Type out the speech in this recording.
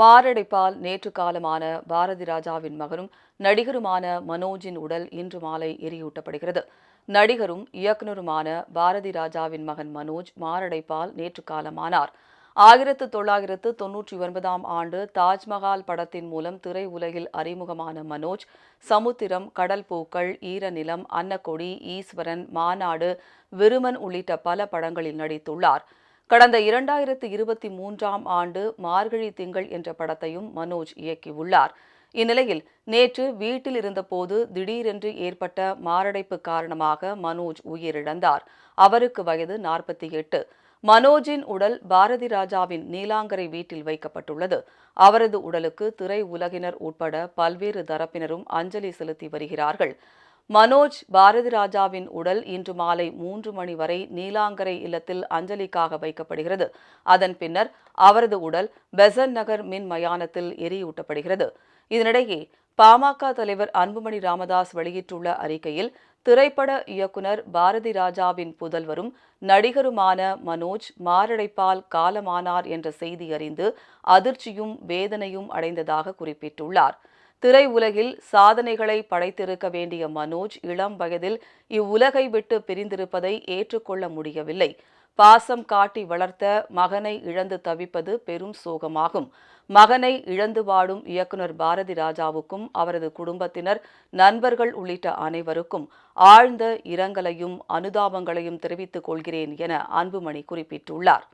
மாரடைப்பால் நேற்று காலமான பாரதி ராஜாவின் மகனும் நடிகருமான மனோஜின் உடல் இன்று மாலை எரியூட்டப்படுகிறது. நடிகரும் இயக்குனருமான பாரதி ராஜாவின் மகன் மனோஜ் மாரடைப்பால் நேற்று காலமானார். ஆயிரத்து தொள்ளாயிரத்து தொன்னூற்றி ஒன்பதாம் ஆண்டு தாஜ்மஹால் படத்தின் மூலம் திரை உலகில் அறிமுகமான மனோஜ் சமுத்திரம் கடல் பூக்கள் ஈரநிலம் அன்னக்கொடி ஈஸ்வரன் மாநாடு விருமன் உள்ளிட்ட பல படங்களில் நடித்துள்ளார். கடந்த இரண்டாயிரத்து இருபத்தி மூன்றாம் ஆண்டு மார்கழி திங்கள் என்ற படத்தையும் மனோஜ் இயக்கியுள்ளார். இந்நிலையில் நேற்று வீட்டில் இருந்தபோது திடீரென்று ஏற்பட்ட மாரடைப்பு காரணமாக மனோஜ் உயிரிழந்தார். அவருக்கு வயது நாற்பத்தி எட்டு. மனோஜின் உடல் பாரதி ராஜாவின் நீலாங்கரை வீட்டில் வைக்கப்பட்டுள்ளது. அவரது உடலுக்கு திரை உலகினர் உட்பட பல்வேறு தரப்பினரும் அஞ்சலி செலுத்தி வருகிறார்கள். மனோஜ் பாரதி ராஜாவின் உடல் இன்று மாலை மூன்று மணி வரை நீலாங்கரை இல்லத்தில் அஞ்சலிக்காக வைக்கப்படுகிறது. அதன் பின்னர் அவரது உடல் பெசன் நகர் மின் மயானத்தில் எரியூட்டப்படுகிறது. இதனிடையே பாமக தலைவர் அன்புமணி ராமதாஸ் வெளியிட்டுள்ள அறிக்கையில் திரைப்பட இயக்குனர் பாரதி ராஜாவின் புதல்வரும் நடிகருமான மனோஜ் மாரடைப்பால் காலமானார் என்ற செய்தி அறிந்து அதிர்ச்சியும் வேதனையும் அடைந்ததாக குறிப்பிட்டுள்ளார். திரை உலகில் சாதனைகளை படைத்திருக்க வேண்டிய மனோஜ் இளம் வயதில் இவ்வுலகை விட்டு பிரிந்திருப்பதை ஏற்றுக்கொள்ள முடியவில்லை. பாசம் காட்டி வளர்த்த மகனை இழந்து தவிப்பது பெரும் சோகமாகும். மகனை இழந்து வாடும் இயக்குனர் பாரதி ராஜாவுக்கும் அவரது குடும்பத்தினர் நண்பர்கள் உள்ளிட்ட அனைவருக்கும் ஆழ்ந்த இரங்கலையும் அனுதாபங்களையும் தெரிவித்துக் கொள்கிறேன் என அன்புமணி குறிப்பிட்டுள்ளார்.